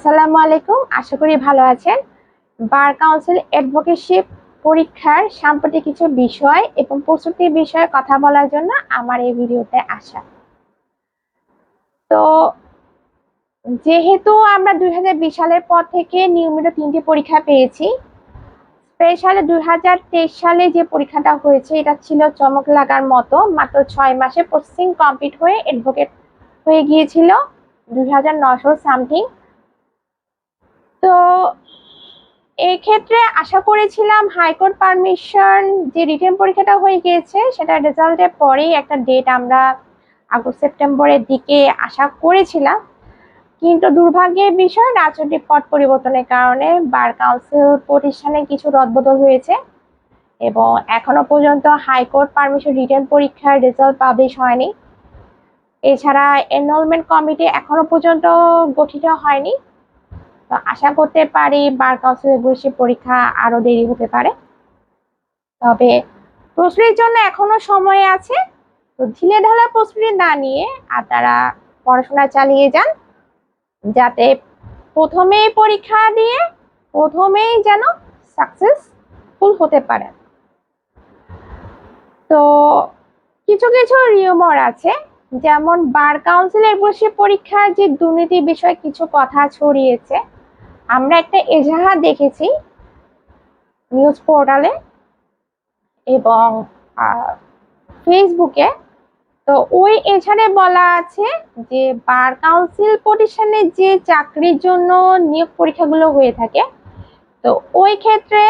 আসসালামু আলাইকুম। আশা করি ভালো আছেন। বার কাউন্সিল অ্যাডভোকেটশিপ পরীক্ষার সাম্প্রতিক কিছু বিষয় এবং প্রস্তুতির বিষয়ে কথা বলার জন্য আমার এই ভিডিওতে আসা। তো যেহেতু আমরা দুই হাজার বিশ সালের পর থেকে নিয়মিত তিনটি পরীক্ষা পেয়েছি, স্পেশালি দুই হাজার তেইশ সালে যে পরীক্ষাটা হয়েছে, এটা ছিল চমক লাগার মতো। মাত্র ছয় মাসে প্রসেসিং কমপ্লিট হয়ে অ্যাডভোকেট হয়ে গিয়েছিল। দুই সামথিং। তো এই ক্ষেত্রে আশা করেছিলাম হাইকোর্ট পারমিশন যে রিটেন পরীক্ষাটা হয়ে গিয়েছে, সেটা রেজাল্টের পরেই একটা ডেট আমরা আগস্ট সেপ্টেম্বরের দিকে আশা করেছিলাম। কিন্তু দুর্ভাগ্যের বিষয়, রাজনৈতিক পট পরিবর্তনের কারণে বার কাউন্সিল প্রতিষ্ঠানে কিছু রদবদল হয়েছে এবং এখনও পর্যন্ত হাইকোর্ট পারমিশন রিটেন পরীক্ষার রেজাল্ট পাবলিশ হয়নি। এছাড়া এনরোলমেন্ট কমিটি এখনও পর্যন্ত গঠিত হয়নি। তো আশা করতে পারি বার কাউন্সিল এগুলি পরীক্ষা আরও দেরি হতে পারে। তবে প্রস্তুতির জন্য এখনও সময় আছে। তো ঢিলে ঢালা প্রস্তুতি না নিয়ে আপনারা পড়াশোনা চালিয়ে যান, যাতে প্রথমেই পরীক্ষা দিয়ে প্রথমেই যেন সাকসেসফুল হতে পারে। তো কিছু কিছু রিউমর আছে, যেমন বার কাউন্সিলের বসে পরীক্ষার যে দুর্নীতি বিষয়ে কিছু কথা ছড়িয়েছে আমরা একটা এজাহার দেখেছি নিউজ পোর্টালে এবং ফেসবুকে তো ওই এছাড়ে বলা আছে যে বার কাউন্সিল প্রতিষ্ঠানে যে চাকরির জন্য নিয়োগ পরীক্ষাগুলো হয়ে থাকে, তো ওই ক্ষেত্রে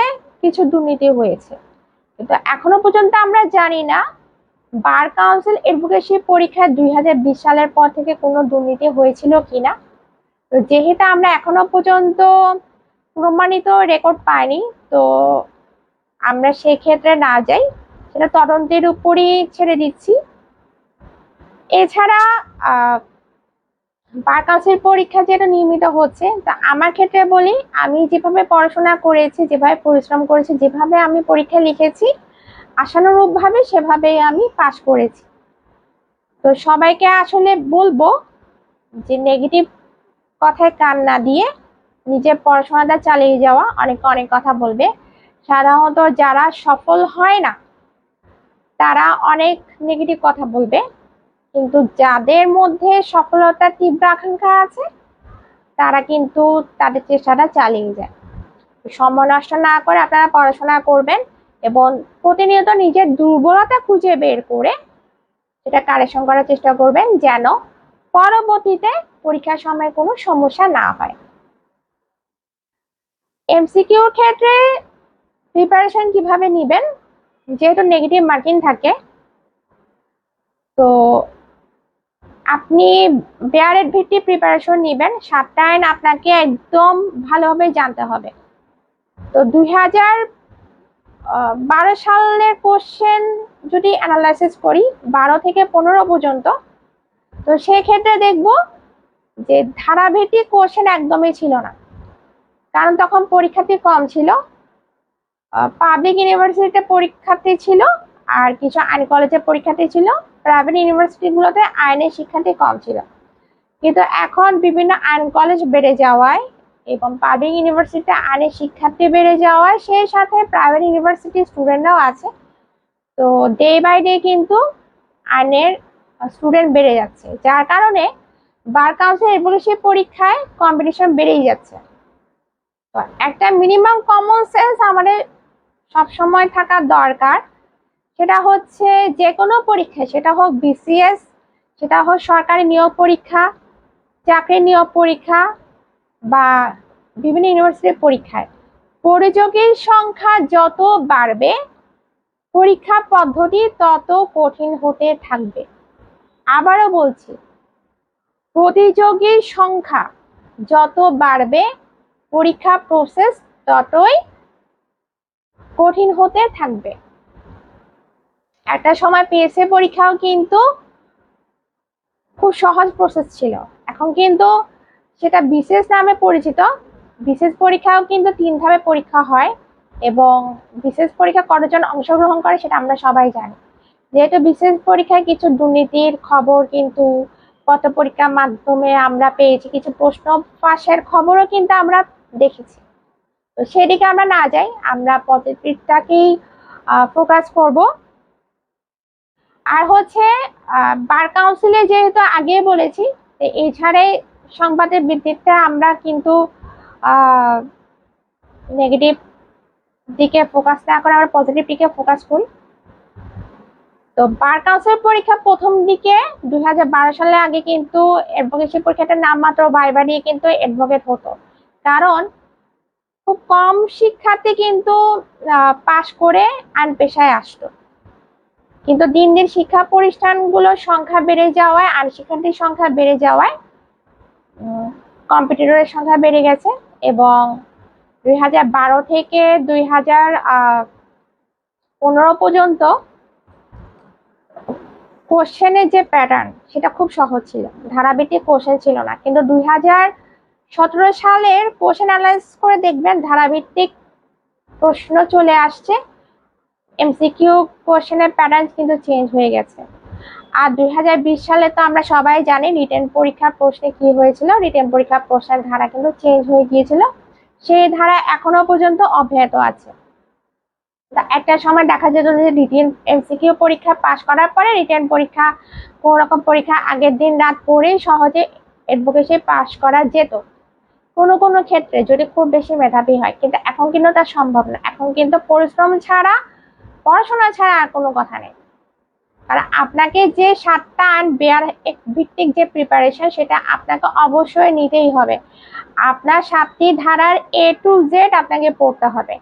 কিছু দুর্নীতি হয়েছে। কিন্তু এখনও পর্যন্ত আমরা জানি না বার কাউন্সিল এডভোকেসি পরীক্ষা দুই হাজার বিশ সালের পর থেকে কোনো দুর্নীতি হয়েছিল কিনা। তো যেহেতু আমরা এখনও পর্যন্ত প্রমাণিত রেকর্ড পাইনি, তো আমরা সেক্ষেত্রে না যাই, সেটা তদন্তের উপরই ছেড়ে দিচ্ছি। এছাড়া বার কাউন্সিল পরীক্ষা যেটা নিয়মিত হচ্ছে, তা আমার ক্ষেত্রে বলি, আমি যেভাবে পড়াশোনা করেছি, যেভাবে পরিশ্রম করেছি, যেভাবে আমি পরীক্ষা লিখেছি, আশানুরূপভাবে সেভাবেই আমি পাশ করেছি। তো সবাইকে আসলে বলব যে নেগেটিভ কথায় কান না দিয়ে নিজের পড়াশোনাটা চালিয়ে যাওয়া। অনেকে অনেক কথা বলবে। সাধারণত যারা সফল হয় না, তারা অনেক নেগেটিভ কথা বলবে। কিন্তু যাদের মধ্যে সফলতার তীব্র আকাঙ্ক্ষা আছে, তারা কিন্তু তাদের চেষ্টাটা চালিয়ে যায়। সময় নষ্ট না করে আপনারা পড়াশোনা করবেন এবং প্রতিনিয়ত নিজের দুর্বলতা খুঁজে বের করে সেটা কারেকশন করার চেষ্টা করবেন যেন পরবর্তীতে পরীক্ষার সময় কোনো সমস্যা না হয়। এমসিকিউর ক্ষেত্রে প্রিপারেশন কীভাবে নেবেন? যেহেতু নেগেটিভ মার্কিং থাকে, তো আপনি বেয়ারের ভিত্তি প্রিপারেশন নেবেন। সাতটা আইন আপনাকে একদম ভালোভাবে জানতে হবে। তো দুই হাজার বারো সালের কোশ্চেন যদি অ্যানালাইসিস করি, বারো থেকে পনেরো পর্যন্ত, তো সেক্ষেত্রে দেখব যে ধারাভিত্তিক কোশ্চেন একদমই ছিল না। কারণ তখন পরীক্ষার্থী কম ছিল। পাবলিক ইউনিভার্সিটিতে পরীক্ষার্থী ছিল আর কিছু আইন কলেজে পরীক্ষার্থী ছিল। প্রাইভেট ইউনিভার্সিটিগুলোতে আইনের শিক্ষার্থী কম ছিল। কিন্তু এখন বিভিন্ন আইন কলেজ বেড়ে যাওয়ায় এবং পাবলিক ইউনিভার্সিটিতে আইনের শিক্ষার্থী বেড়ে যাওয়ায় সেই সাথে প্রাইভেট ইউনিভার্সিটির স্টুডেন্টরাও আছে। তো ডে বাই ডে কিন্তু আইনের স্টুডেন্ট বেড়ে যাচ্ছে। যার কারণে বার কাউন্সিল এডভোকেসি পরীক্ষায় কম্পিটিশন বেড়েই যাচ্ছে। তো একটা মিনিমাম কমন সেন্স আমাদের সবসময় থাকা দরকার। সেটা হচ্ছে যে কোনো পরীক্ষা সেটা হোক বিসিএস সেটা হোক সরকারি নিয়োগ পরীক্ষা, চাকরি নিয়োগ পরীক্ষা বা বিভিন্ন ইউনিভার্সিটির পরীক্ষায়, পরিযোগীর সংখ্যা যত বাড়বে, পরীক্ষা পদ্ধতি তত কঠিন হতে থাকবে। আবারও বলছি প্রতিযোগীর সংখ্যা যত বাড়বে, পরীক্ষা প্রসেস ততই কঠিন হতে থাকবে। একটা সময় পিএসএ পরীক্ষাও কিন্তু খুব সহজ প্রসেস ছিল। এখন কিন্তু সেটা বিশেষ নামে পরিচিত। বিশেষ পরীক্ষাও কিন্তু তিন ধাপে পরীক্ষা হয় এবং বিশেষ পরীক্ষা কতজন অংশগ্রহণ করে সেটা আমরা সবাই জানি। যেহেতু বিশেষ পরীক্ষায় কিছু দুর্নীতির খবর কিন্তু গত পরীক্ষার মাধ্যমে আমরা পেয়েছি কিছু প্রশ্ন, পাশের খবরও কিন্তু আমরা দেখেছি। তো সেদিকে আমরা না যাই, আমরা পজিটিভটাকেই ফোকাস করব। আর হচ্ছে বার কাউন্সিলে যেহেতু আগে বলেছি এই ছাড়াই সংবাদের ভিত্তিতে আমরা কিন্তু নেগেটিভ দিকে ফোকাস না করে আমরা পজিটিভ দিকে ফোকাস করি। তো বার কাউন্সিল পরীক্ষা প্রথম দিকে দুই হাজার বারো সালে আগে কিন্তু অ্যাডভোকেসি পরীক্ষাটার নামমাত্র বাইবা নিয়ে কিন্তু অ্যাডভোকেট হতো। কারণ খুব কম শিক্ষার্থী কিন্তু পাশ করে আন পেশায় আসতো। কিন্তু দিন দিন শিক্ষা প্রতিষ্ঠানগুলোর সংখ্যা বেড়ে যাওয়ায় আন শিক্ষার্থীর সংখ্যা বেড়ে যাওয়ায় কম্পিটিটরের সংখ্যা বেড়ে গেছে এবং দুই হাজার বারো থেকে দুই পনেরো পর্যন্ত কোশ্চেনের যে প্যাটার্ন সেটা খুব সহজ ছিল। ধারাবাহিক কোশ্চেন ছিল না। কিন্তু দুই হাজার সতেরো সালের কোশ্চেন অ্যানালাইজ করে দেখবেন ধারাভিত্তিক প্রশ্ন চলে আসছে। এমসিকিউ কোশ্চেনের প্যাটার্ন কিন্তু চেঞ্জ হয়ে গেছে। আর দুই হাজার বিশ সালে তো আমরা সবাই জানি রিটেন পরীক্ষার প্রশ্নে কি হয়েছিল। রিটেন পরীক্ষার প্রশ্নের ধারা কিন্তু চেঞ্জ হয়ে গিয়েছিল। সেই ধারা এখনও পর্যন্ত অব্যাহত আছে। একটা সময় দেখা যেত যে রিটেন এমসিকিউ পরীক্ষা পাশ করার পরে রিটেন পরীক্ষা কোন রকম পরীক্ষা আগের দিন রাত পরেই সহজে অ্যাডভোকেসি পাশ করা যেত। কোনো কোনো ক্ষেত্রে যদি খুব বেশি মেধাবী হয়, কিন্তু এখন কিন্তু তা সম্ভব না। এখন কিন্তু পরিশ্রম ছাড়া, পড়াশোনা ছাড়া আর কোনো কথা নেই। কারণ আপনাকে যে সাতটা আন বেয়ার ভিত্তিক যে প্রিপারেশন সেটা আপনাকে অবশ্যই নিতেই হবে। আপনার সাতটি ধারার এ টু জেড আপনাকে পড়তে হবে।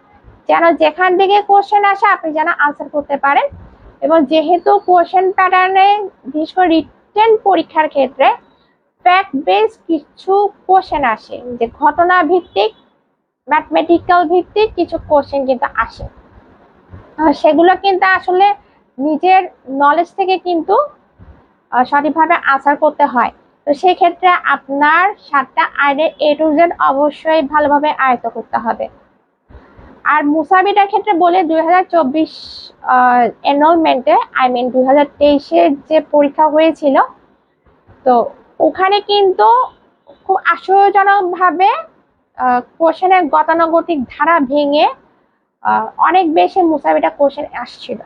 যেন যেখান থেকে কোশ্চেন আসে আপনি যেন আনসার করতে পারেন। এবং যেহেতু কোশ্চেন প্যাটার্নে বিশেষ করে রিটেন পরীক্ষার ক্ষেত্রে ফ্যাক্ট বেস কিছু কোশ্চেন আসে। যে ঘটনা ভিত্তিক ম্যাথমেটিক্যাল ভিত্তিক কিছু কোশ্চেন কিন্তু আসে। সেগুলো কিন্তু আসলে নিজের নলেজ থেকে কিন্তু সঠিকভাবে আনসার করতে হয়। তো সেই ক্ষেত্রে আপনার সাতটা আইডে এ টু জেড অবশ্যই ভালোভাবে আয়ত্ত করতে হবে। আর মুসাবিটার ক্ষেত্রে বলে দুই হাজার চব্বিশ আই মিন দুই হাজার যে পরীক্ষা হয়েছিল, তো ওখানে কিন্তু খুব আশ্চর্যজনকভাবে কোশ্চেনের গতানুগতিক ধারা ভেঙে অনেক বেশি মুসাবিটা কোশ্চেন আসছিল।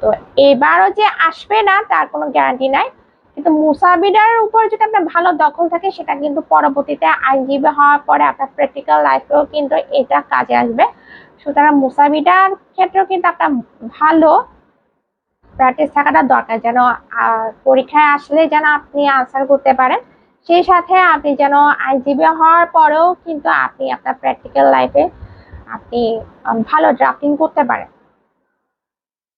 তো এবারও যে আসবে না, তার কোনো গ্যারান্টি নাই। কিন্তু মুসাবিডার উপর যদি আপনার ভালো দখল থাকে, সেটা কিন্তু পরবর্তীতে আইনজীবী হওয়ার পরে আপনার প্র্যাকটিক্যাল লাইফেও কিন্তু এটা কাজে আসবে। সুতরাং মুসাবিডার ক্ষেত্রেও কিন্তু আপনার ভালো প্র্যাকটিস থাকাটা দরকার যেন পরীক্ষায় আসলে যেন আপনি আনসার করতে পারেন। সেই সাথে আপনি যেন আইনজীবী হওয়ার পরেও কিন্তু আপনি আপনার প্র্যাকটিক্যাল লাইফে আপনি ভালো ড্রাফটিং করতে পারেন।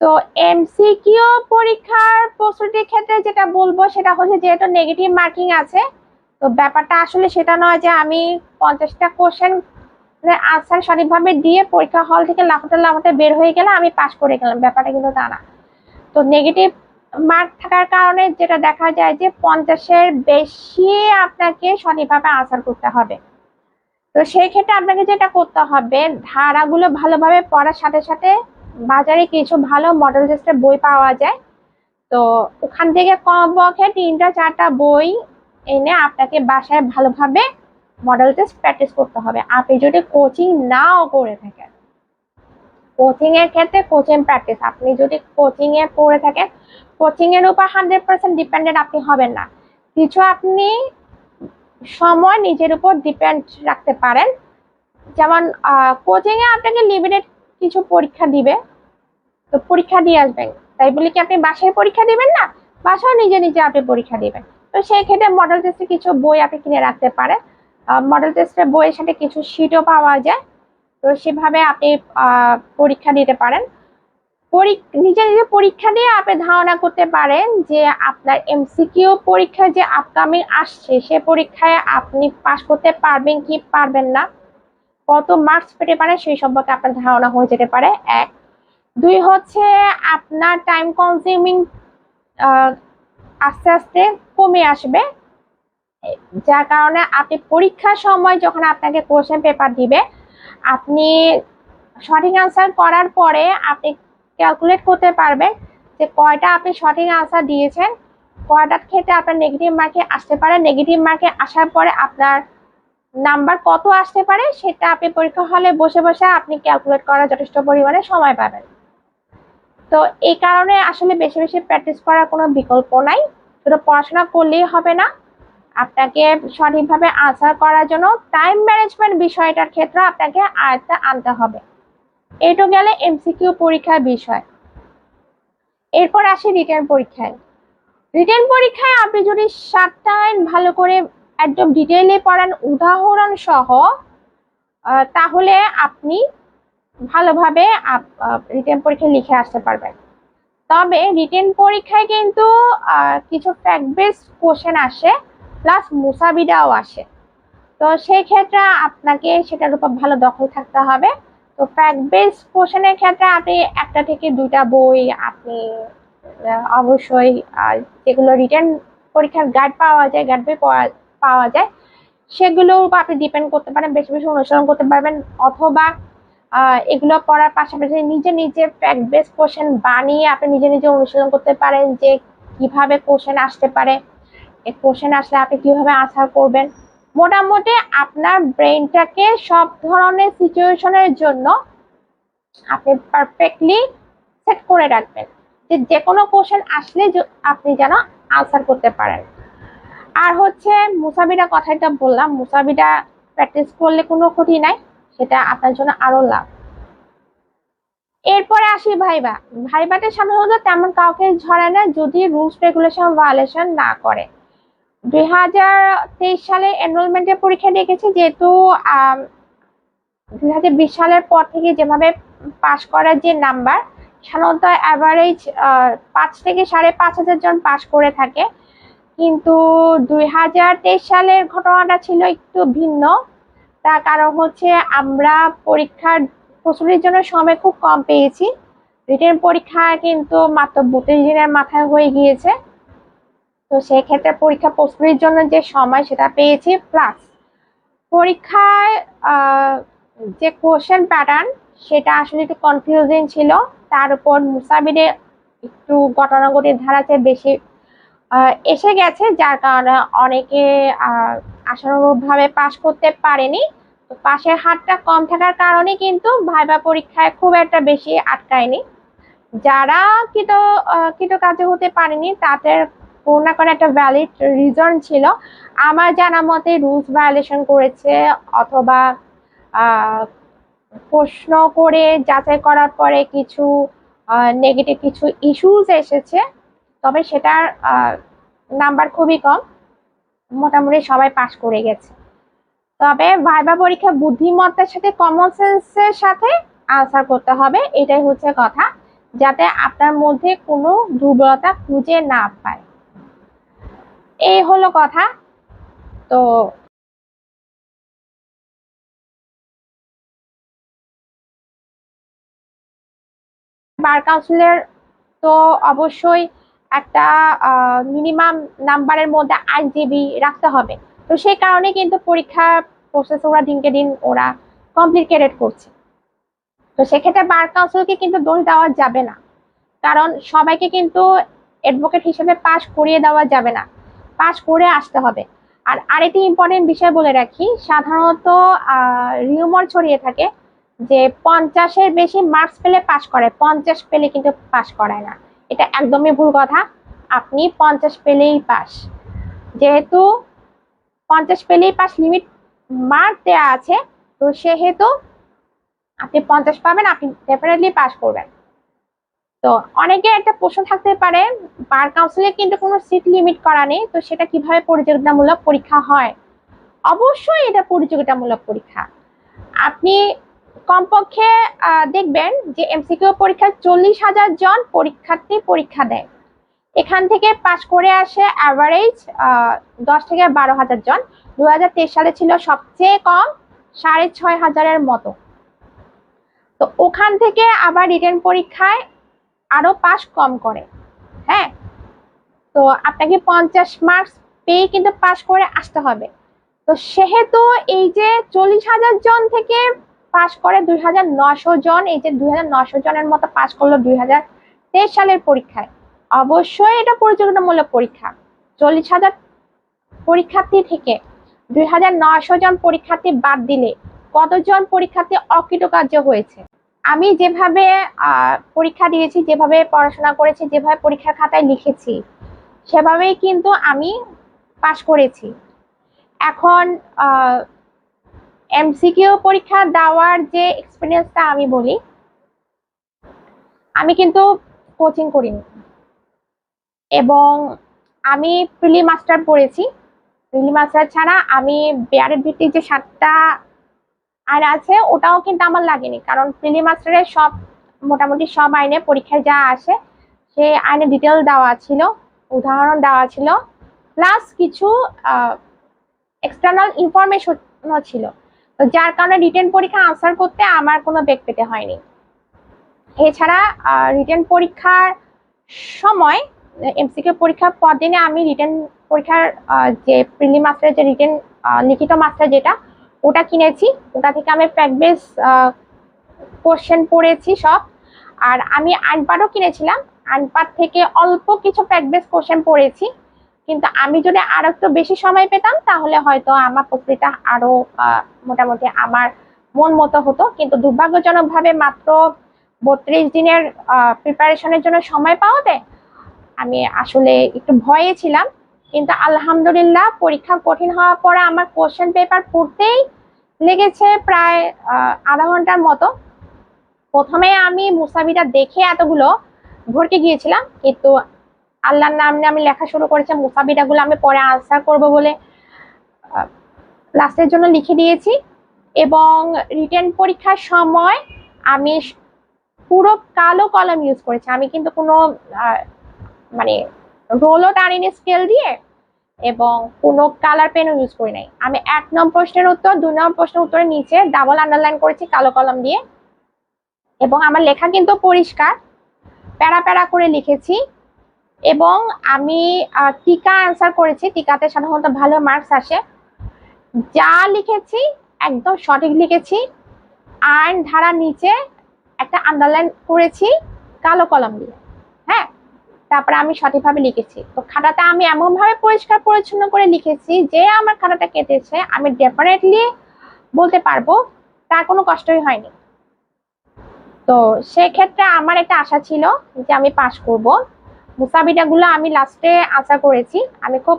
তো এমসিকিউ পরীক্ষার প্রস্তুতির ক্ষেত্রে যেটা বলব সেটা হচ্ছে যেহেতু নেগেটিভ মার্কিং আছে, তো ব্যাপারটা আসলে সেটা নয় যে আমি পঞ্চাশটা কোশ্চেন আনসার সঠিকভাবে দিয়ে পরীক্ষা হল থেকে লাফাতে লাফাতে বের হয়ে গেলে আমি পাস করে গেলাম, ব্যাপারটা কিন্তু তা না। তো নেগেটিভ মার্ক থাকার কারণে যেটা দেখা যায় যে পঞ্চাশের বেশি আপনাকে সঠিকভাবে আনসার করতে হবে। তো সেই ক্ষেত্রে আপনাকে যেটা করতে হবে, ধারাগুলো ভালোভাবে পড়ার সাথে সাথে বাজারে কিছু ভালো মডেল টেস্টের বই পাওয়া যায়। তো ওখান থেকে কমপক্ষে তিনটা চারটা বই এনে আপনাকে বাসায় ভালোভাবে মডেল টেস্ট প্র্যাকটিস করতে হবে। আপনি যদি কোচিং নাও করে থাকেন কোচিং এর ক্ষেত্রে কোচিং প্র্যাকটিস আপনি যদি কোচিং এ পড়ে থাকেন কোচিং এর উপর হান্ড্রেড পার্সেন্ট ডিপেন্ডেন্ট আপনি হবেন না। কিছু আপনি সময় নিজের উপর ডিপেন্ড রাখতে পারেন। যেমন কোচিং এ আপনাকে লিমিটেড কিছু পরীক্ষা দিবে। তো পরীক্ষা দিয়ে আসবেন। তাই বলে কি আপনি বাসায় পরীক্ষা দিবেন না? বাসাও নিজে নিজে আপনি পরীক্ষা দিবেন। তো সেই ক্ষেত্রে মডেল টেস্টে কিছু বই আপনি কিনে রাখতে পারেন। মডেল টেস্টের বইয়ের সাথে কিছু শিটও পাওয়া যায়। তো সেভাবে আপনি পরীক্ষা দিতে পারেন। নিজে নিজে পরীক্ষা দিয়ে আপনি ধারণা করতে পারেন যে আপনার এমসিকিউ পরীক্ষা যে আপকামিং আসছে, সে পরীক্ষায় আপনি পাশ করতে পারবেন কি পারবেন না। কত মার্কস পেতে পারে সেই সম্পর্কে আপনার ধারণা হয়ে যেতে পারে। এক। দুই হচ্ছে আপনার টাইম কনজিউমিং আস্তে আস্তে কমে আসবে। যার কারণে আপনি পরীক্ষার সময় যখন আপনাকে কোশ্চেন পেপার দিবে, আপনি সঠিক আনসার করার পরে আপনি ক্যালকুলেট করতে পারবেন যে কয়টা আপনি সঠিক আনসার দিয়েছেন। কয়টার ক্ষেত্রে আপনার নেগেটিভ মার্কে আসতে পারে। নেগেটিভ মার্কে আসার পরে আপনার নাম্বার কত আসতে পারে সেটা আপনি পরীক্ষা হলে বসে বসে আপনি ক্যালকুলেট করার যথেষ্ট পরিমাণে সময় পাবেন। তো এই কারণে আসলে বেশি বেশি প্র্যাকটিস করার কোনো বিকল্প নাই। শুধু পড়াশোনা করলেই হবে না। আপনাকে সঠিকভাবে আনসার করার জন্য টাইম ম্যানেজমেন্ট বিষয়টার ক্ষেত্রে আপনাকে আয়ত্তে আনতে হবে। এটো গেলে এমসিকিউ পরীক্ষার বিষয়। এরপর আসি রিটার্ন পরীক্ষায়। রিটার্ন পরীক্ষায় আপনি যদি সাতটা ভালো করে একদম ডিটেইলে পড়ান, উদাহরণ সহ তাহলে আপনি ভালোভাবে রিটেন পরীক্ষায় লিখে আসতে পারবেন। তবে রিটেন পরীক্ষায় কিন্তু কিছু ফ্যাক্ট বেস কোশ্চেন আসে প্লাস মুসাবিদাও আসে। তো সেই ক্ষেত্রে আপনাকে সেটার উপর ভালো দখল থাকতে হবে। তো ফ্যাক্ট বেস কোশ্চেনের ক্ষেত্রে আপনি একটা থেকে দুইটা বই আপনি অবশ্যই যেগুলো রিটার্ন পরীক্ষার গাইড পাওয়া যায় গাইড বই পাওয়া- যায়। সেগুলো আপনি ডিপেন্ড করতে পারেন, বেশি বেশি অনুসরণ করতে পারবেন অথবা এগুলো পড়ার পাশাপাশি নিজে নিজে ফ্যাক্ট বেস কোশ্চেন বানিয়ে আপনি নিজে নিজে অনুশীলন করতে পারেন যে কীভাবে কোশ্চেন আসতে পারে। এই কোশ্চেন আসলে আপনি কীভাবে আনসার করবেন। মোটামুটি আপনার ব্রেনটাকে সব ধরনের সিচুয়েশনের জন্য আপনি পারফেক্টলি সেট করে রাখবেন যে যে কোনো কোশ্চেন আসলে আপনি যেন আনসার করতে পারেন। আর হচ্ছে মুসাবিটা কথাটা বললাম মুসাবিটা প্র্যাকটিস করলে কোনো ক্ষতি নাই, সেটা আপনার জন্য আরও লাভ। এরপরে আসি ভাইবা। ভাইবাতে সাধারণত তেমন কাউকে ঝরে না, যদি রুলস রেগুলেশন ভায়োলেশন না করে। দুই হাজার তেইশ সালে এনরোলমেন্টের পরীক্ষা ডেকেছে যেহেতু দুই হাজার বিশ সালের পর থেকে যেভাবে পাশ করার যে নাম্বার সাধারণত অ্যাভারেজ পাঁচ থেকে সাড়ে পাঁচ হাজার জন পাশ করে থাকে। কিন্তু দুই হাজার তেইশ সালের ঘটনাটা ছিল একটু ভিন্ন। তার কারণ হচ্ছে আমরা পরীক্ষার প্রস্তুতির জন্য সময় খুব কম পেয়েছি। রিটেন পরীক্ষা কিন্তু মাত্র বত্রিশ দিনের মাথায় হয়ে গিয়েছে। তো সেক্ষেত্রে পরীক্ষা প্রস্তুতির জন্য যে সময় সেটা পেয়েছি প্লাস পরীক্ষায় যে কোশ্চেন প্যাটার্ন সেটা আসলে একটু কনফিউজিং ছিল। তার উপর মুসাবিরে একটু গতানুগতিক ধারা চেয়ে বেশি এসে গেছে যার কারণে অনেকে আশানুরূপভাবে পাশ করতে পারেনি। তো পাশের হারটা কম থাকার কারণে কিন্তু ভাইবা পরীক্ষায় খুব একটা বেশি আটকায়নি। যারা কৃত আহ, কাজে হতে পারেনি তাদের কোনো না কোনো একটা ভ্যালিড রিজন ছিল। আমার জানা মতে রুলস ভায়োলেশন করেছে অথবা প্রশ্ন করে যাচাই করার পরে কিছু নেগেটিভ কিছু ইস্যুস এসেছে। তবে সেটার নাম্বার খুবই কম। মোটামুটি সবাই পাশ করে গেছে। তবে ভাইবা পরীক্ষা বুদ্ধিমত্তার সাথে কমন সেন্সের সাথে আনসার করতে হবে, এটাই হচ্ছে কথা। যাতে আপনার মধ্যে কোনো দুর্বলতা খুঁজে না পায়। এই হলো কথা। তো বার কাউন্সিলের তো অবশ্যই একটা মিনিমাম নাম্বারের মধ্যে আট জিবি রাখতে হবে। তো সেই কারণে কিন্তু পরীক্ষার প্রসেস ওরা দিনকে দিন ওরা কমপ্লিকেটেড করছে। তো সেক্ষেত্রে বার কাউন্সিলকে কিন্তু দোষ দেওয়া যাবে না। কারণ সবাইকে কিন্তু অ্যাডভোকেট হিসেবে পাশ করিয়ে দেওয়া যাবে না। পাস করে আসতে হবে। আর আরেকটি ইম্পর্টেন্ট বিষয় বলে রাখি, সাধারণত রিউমার ছড়িয়ে থাকে যে পঞ্চাশের বেশি মার্কস পেলে পাশ করে, পঞ্চাশ পেলে কিন্তু পাশ করায় না। এটা একদমই ভুল কথা। আপনি পঞ্চাশ পেলেই পাস। যেহেতু পঞ্চাশ পেলেই পাস লিমিট মার্ক দেওয়া আছে, তো সেহেতু আপনি পঞ্চাশ পাবেন, আপনি ডেফিনেটলি পাস করবেন। তো অনেকে একটা প্রশ্ন থাকতে পারে বার কাউন্সিলে কিন্তু কোনো সিট লিমিট করা নেই, তো সেটা কীভাবে প্রতিযোগিতামূলক পরীক্ষা হয়? অবশ্যই এটা প্রতিযোগিতামূলক পরীক্ষা। আপনি কমপক্ষে দেখবেন যে এমসিকিউ পরীক্ষায় চল্লিশ হাজার জন পরীক্ষার্থী পরীক্ষা দেয়। এখান থেকে পাশ করে আসে অ্যাভারেজ দশ থেকে বারো হাজার জন। দু হাজার তেইশ সালে ছিল সবচেয়ে কম, সাড়ে ছয় হাজারের মতো। তো ওখান থেকে আবার রিটার্ন পরীক্ষায় আরও পাস কম করে হ্যাঁ? তো আপনাকে পঞ্চাশ মার্কস পেয়ে কিন্তু পাস করে আসতে হবে। তো সেহেতু এই যে চল্লিশ হাজার জন থেকে পাস করে দুই হাজার নশো জন, এই যে দুই হাজার নশো জনের মতো পাস করল দুই হাজার তেইশ সালের পরীক্ষায়। অবশ্যই এটা প্রতিযোগিতামূলক পরীক্ষা। চল্লিশ হাজার পরীক্ষার্থী থেকে দুই হাজার নয়শো জন পরীক্ষার্থী বাদ দিলে কতজন পরীক্ষার্থী অকৃতকার্য হয়েছে? আমি যেভাবে পরীক্ষা দিয়েছি, যেভাবে পড়াশোনা করেছি, যেভাবে পরীক্ষার খাতায় লিখেছি, সেভাবেই কিন্তু আমি পাশ করেছি। এখন এমসিকিউ পরীক্ষা দেওয়ার যে এক্সপিরিয়েন্সটা আমি বলি, আমি কিন্তু কোচিং করিনি। এবং আমি প্রিলি মাস্টার পড়েছি। প্রিলি মাস্টার ছাড়া আমি বেয়ারের ভিত্তিক যে সাতটা আইন আছে, ওটাও কিন্তু আমার লাগেনি। কারণ প্রিলি মাস্টারের সব, মোটামুটি সব আইনে পরীক্ষায় যা আসে, সেই আইনে ডিটেল দেওয়া ছিল, উদাহরণ দেওয়া ছিল প্লাস কিছু এক্সটার্নাল ইনফরমেশনও ছিল। তো যার কারণে রিটেন পরীক্ষা আনসার করতে আমার কোনো বেগ পেতে হয়নি। এছাড়া রিটেন পরীক্ষার সময় এমসিকিউ পরীক্ষার পর দিনে আমি রিটেন পরীক্ষার যে প্রিলি মাস্টারের যে রিটেন লিখিত মাস্টার যেটা, ওটা কিনেছি। ওটা থেকে আমি প্র্যাকবেস কোশ্চেন পড়েছি সব। আর আমি আইনপাটও কিনেছিলাম। আইনপাট থেকে অল্প কিছু প্র্যাকবেস কোশ্চেন পড়েছি। কিন্তু আমি যদি আর একটু বেশি সময় পেতাম, তাহলে হয়তো আমার প্রক্রিয়াটা আরও মোটামুটি আমার মন মতো হতো। কিন্তু দুর্ভাগ্যজনকভাবে মাত্র বত্রিশ দিনের প্রিপারেশনের জন্য সময় পাওয়াতে আমি আসলে একটু ভয়ে ছিলাম। কিন্তু আলহামদুলিল্লাহ, পরীক্ষা কঠিন হওয়ার পরে আমার কোশ্চেন পেপার পড়তেই লেগেছে প্রায় আধা ঘণ্টার মতো। প্রথমে আমি মুসাবিটা দেখে এতগুলো ভরকে গিয়েছিলাম, কিন্তু আল্লাহর নাম নিয়ে আমি লেখা শুরু করেছি মুসাবিটাগুলো আমি পরে আনসার করব বলে লাস্টের জন্য লিখে দিয়েছি। এবং রিটেন পরীক্ষার সময় আমি পুরো কালো কলম ইউজ করেছি। আমি কিন্তু কোনো মানে রোলও টানিনি স্কেল দিয়ে, এবং কোনো কালার পেনও ইউজ করি নাই। আমি এক নম্বর প্রশ্নের উত্তর দুই নম্বর প্রশ্নের উত্তরের নিচে ডাবল আন্ডারলাইন করেছি কালো কলম দিয়ে। এবং আমার লেখা কিন্তু পরিষ্কার। প্যারা প্যারা করে লিখেছি। এবং আমি টিকা অ্যান্সার করেছি। টিকাতে সাধারণত ভালো মার্কস আসে। যা লিখেছি, একদম সঠিক লিখেছি। আর ধারা নিচে একটা আন্ডারলাইন করেছি, কালো কলম দিয়ে। হ্যাঁ? তারপরে আমি সঠিকভাবে লিখেছি। তো খাতাটা আমি এমনভাবে পরিষ্কার পরিচ্ছন্ন করে লিখেছি যে আমার খাতাটা কেটেছে, আমি ডেফিনেটলি বলতে পারব, তার কোনো কষ্টই হয়নি। তো সেক্ষেত্রে আমার একটা আশা ছিল যে আমি পাশ করব। মুসাবিটাগুলো আমি লাস্টে আশা করেছি। আমি খুব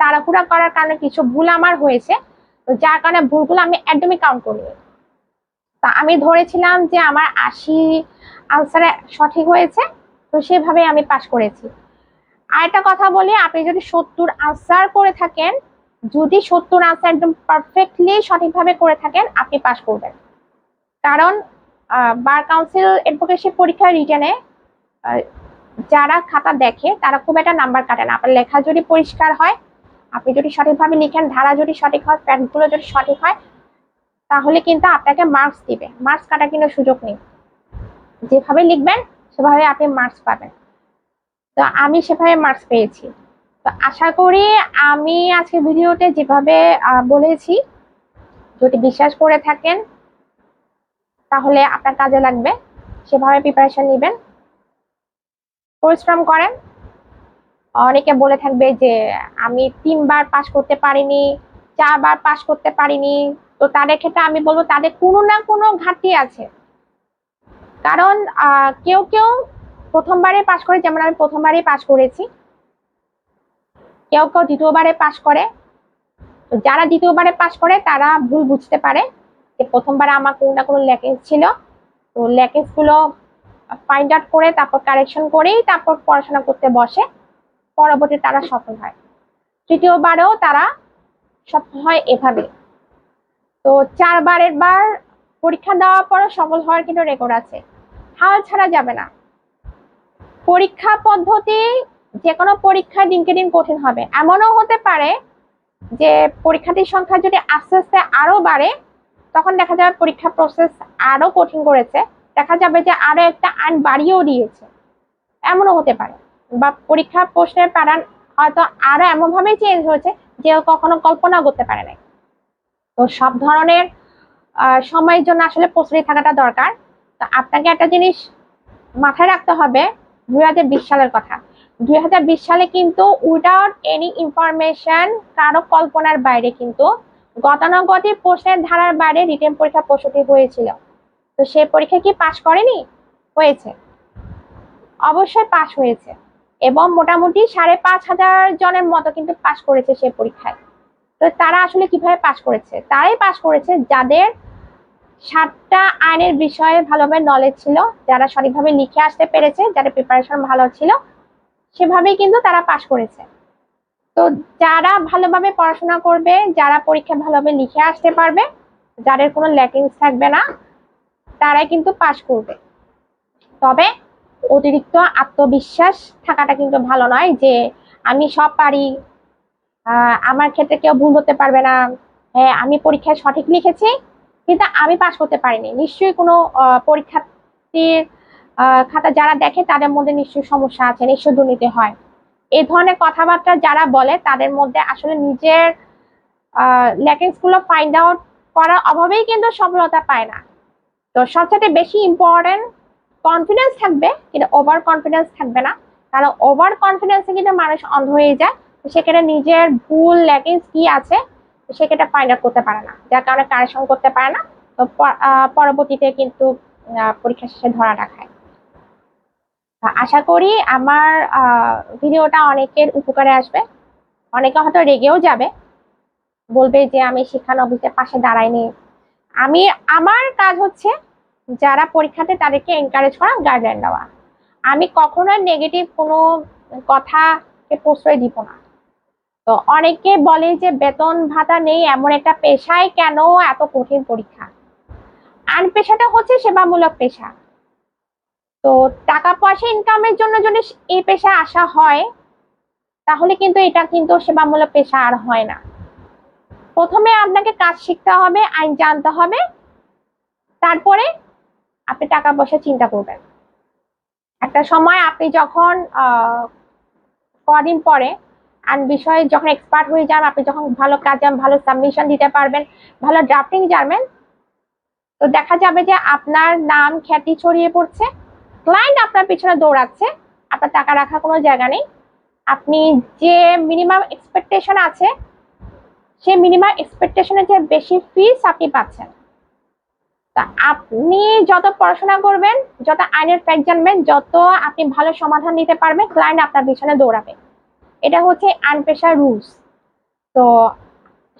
তাড়াহুড়া করার কারণে কিছু ভুল আমার হয়েছে। তো যার কারণে ভুলগুলো আমি একদমই কাউন্ট করিনি। তা আমি ধরেছিলাম যে আমার আশি আনসারে সঠিক হয়েছে, তো সেভাবে আমি পাশ করেছি। আর একটা কথা বলি, আপনি যদি সত্তর আনসার করে থাকেন, যদি সত্তর আনসার একদম পারফেক্টলি সঠিকভাবে করে থাকেন, আপনি পাশ করবেন। কারণ বার কাউন্সিল এডভোকেসি পরীক্ষা রিটেনে যারা খাতা দেখে, তারা খুব একটা নাম্বার কাটে না। আপনার লেখা যদি পরিষ্কার হয়, আপনি যদি সঠিকভাবে লিখেন, ধারা যদি সঠিক হয় প্যান্টগুলো যদি সঠিক হয়, তাহলে কিন্তু আপনাকে মার্কস দিবে। মার্কস কাটার কিন্তু সুযোগ নেই। যেভাবে লিখবেন, সেভাবে আপনি মার্কস পাবেন। তো আমি সেভাবে মার্কস পেয়েছি। তো আশা করি আমি আজকে ভিডিওতে যেভাবে বলেছি, যদি বিশ্বাস করে থাকেন, তাহলে আপনার কাজে লাগবে। সেভাবে প্রিপারেশন নেবেন। পরিশ্রম করেন। অনেকে বলে থাকবে যে, আমি তিনবার পাশ করতে পারিনি, চারবার পাশ করতে পারিনি। তো তাদের ক্ষেত্রে আমি বলব, তাদের কোনো না কোনো ঘাটতি আছে। কারণ কেউ কেউ প্রথমবারে পাশ করে, যেমন আমি প্রথমবারই পাশ করেছি, কেউ কেউ দ্বিতীয়বারে পাশ করে। তো যারা দ্বিতীয়বারে পাশ করে, তারা ভুল বুঝতে পারে যে, প্রথমবারে আমার কোনো না কোনো ল্যাকেজ ছিল। তো ল্যাকেজগুলো ফাইন্ড আউট করে, তারপর কারেকশন করেই তারপর পড়াশোনা করতে বসে। পরবর্তী তারা সফল হয়। তৃতীয়বারেও তারা সফল হয় এভাবে। তো চারবারের বার পরীক্ষা দেওয়ার পরও সফল হওয়ার কিন্তু রেকর্ড আছে। হাল ছাড়া যাবে না। পরীক্ষা পদ্ধতি যে কোনো পরীক্ষা দিনকে দিন কঠিন হবে। এমনও হতে পারে যে পরীক্ষার্থীর সংখ্যা যদি আস্তে আস্তে আরও বাড়ে, তখন দেখা যাবে পরীক্ষা প্রসেস আরও কঠিন করেছে। দেখা যাবে যে আরও একটা আইন বাড়িয়েও দিয়েছে। এমনও হতে পারে। বা পরীক্ষা প্রশ্নের প্যাটার্ন হয়তো আরও এমন ভাবে চেঞ্জ হয়েছে যে কখনো কল্পনা করতে পারে নাই। তো সব ধরনের সময়ের জন্য আসলে প্রস্তুতি থাকাটা দরকার। তো আপনাকে একটা জিনিস মাথায় রাখতে হবে দুই হাজার বিশ সালের কথা। দুই হাজার বিশ সালে কিন্তু উইদাউট এনি ইনফরমেশন কারও কল্পনার বাইরে কিন্তু গতানুগতিক প্রশ্নের ধারার বাইরে রিটেন পরীক্ষা প্রস্তুতি হয়েছিল। তো সে পরীক্ষা কি পাশ করেনি? হয়েছে। অবশ্যই পাশ হয়েছে। এবং মোটামুটি সাড়ে পাঁচ হাজার জনের মতো কিন্তু পাশ করেছে সে পরীক্ষায়। তো তারা আসলে কীভাবে পাশ করেছে? তারাই পাশ করেছে যাদের সাতটা আইনের বিষয়ে ভালোভাবে নলেজ ছিল, যারা সঠিকভাবে লিখে আসতে পেরেছে, যাদের প্রিপারেশন ভালো ছিল, সেভাবেই কিন্তু তারা পাশ করেছে। তো যারা ভালোভাবে পড়াশোনা করবে, যারা পরীক্ষা ভালোভাবে লিখে আসতে পারবে, যাদের কোনো ল্যাকিংস থাকবে না তারাই কিন্তু পাশ করবে। তবে অতিরিক্ত আত্মবিশ্বাস থাকাটা কিন্তু ভালো নয় যে আমি সব পারি আহ, আমার ক্ষেত্রে কেউ ভুল হতে পারবে না হ্যাঁ আমি পরীক্ষায় সঠিক লিখেছি কিন্তু আমি পাশ করতে পারিনি। নিশ্চয়ই কোনো পরীক্ষার্থীর খাতা যারা দেখে তাদের মধ্যে নিশ্চয়ই সমস্যা আছে নিশ্চয়ই দুর্নীতি হয়। এই ধরনের কথাবার্তা যারা বলে তাদের মধ্যে আসলে নিজের ল্যাকিংসগুলো ফাইন্ড আউট করার অভাবেই কিন্তু সফলতা পায় না। তো সবচেয়ে বেশি ইম্পর্টেন্ট কনফিডেন্স থাকবে, কিন্তু ওভার কনফিডেন্স থাকবে না। কারণ ওভার কনফিডেন্সে কিন্তু মানুষ অন্ধ হয়ে যায় সেখানে নিজের ভুল ল্যাকিংস কি আছে সেটা ফাইন্ড আউট করতে পারে না। যার কারণে কারেকশন করতে পারে না, তো পরবর্তীতে কিন্তু পরীক্ষা শেষে ধরা খায়। তো আশা করি আমার ভিডিওটা অনেকের উপকারে আসবে। অনেকে হয়তো রেগেও যাবে। বলবে যে আমি শিক্ষানবিশের পাশে দাঁড়াইনি। আমি, আমার কাজ হচ্ছে যারা পরীক্ষাতে তাদেরকে এনকারেজ করা গাইডলাইন দেওয়া। আমি কখনোই নেগেটিভ কোনো কথাকে প্রশ্রয় দিব না। তো অনেকে বলে যে, বেতন ভাতা নেই, এমন একটা পেশায় কেন এত কঠিন পরীক্ষা? আর পেশাটা হচ্ছে সেবামূলক পেশা। তো টাকা পয়সা ইনকামের জন্য যদি এই পেশায় আসা হয়, তাহলে কিন্তু এটা কিন্তু সেবামূলক পেশা আর হয় না। প্রথমে আপনাকে কাজ শিখতে হবে, আইন জানতে হবে। তারপরে আপনি টাকা পয়সা চিন্তা করবেন একটা সময় আপনি যখন কদিন পরে আইন বিষয়ে যখন এক্সপার্ট হয়ে যান, আপনি যখন ভালো কাজ জানেন ভালো সাবমিশন দিতে পারবেন, ভালো ড্রাফটিং জানবেন, তো দেখা যাবে যে আপনার নাম খ্যাতি ছড়িয়ে পড়ছে ক্লায়েন্ট আপনার পিছনে দৌড়াচ্ছে, আপনার টাকা রাখার কোনো জায়গা নেই। আপনি যে মিনিমাম এক্সপেকটেশন আছে সেই মিনিমাম এক্সপেকটেশনের যে বেশি ফিস আপনি পাচ্ছেন। তা আপনি যত পড়াশোনা করবেন, যত আইনের ফ্যাক্ট জানবেন, যত আপনি ভালো সমাধান দিতে পারবেন ক্লায়েন্ট আপনার পিছনে দৌড়াবে। এটা হচ্ছে আইন পেশার রুলস তো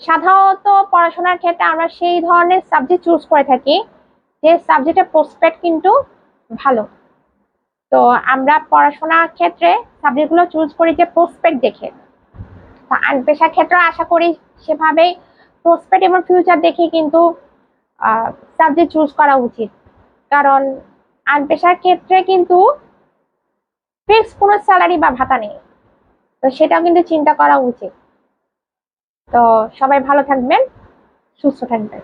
সাধারণত পড়াশোনার ক্ষেত্রে আমরা সেই ধরনের সাবজেক্ট চুজ করে থাকি, যে সাবজেক্টের প্রসপেক্ট কিন্তু ভালো। তো আমরা পড়াশোনার ক্ষেত্রে সাবজেক্টগুলো চুজ করি যে প্রসপেক্ট দেখে। তো আইন পেশার ক্ষেত্রে আশা করি সেভাবেই প্রসপেক্ট এবং ফিউচার দেখে কিন্তু সাবজেক্ট চুজ করা উচিত। কারণ পেশার ক্ষেত্রে কিন্তু ফিক্স কোনো স্যালারি বা ভাতা নেই। তো সেটাও কিন্তু চিন্তা করা উচিত। তো সবাই ভালো থাকবেন, সুস্থ থাকবেন।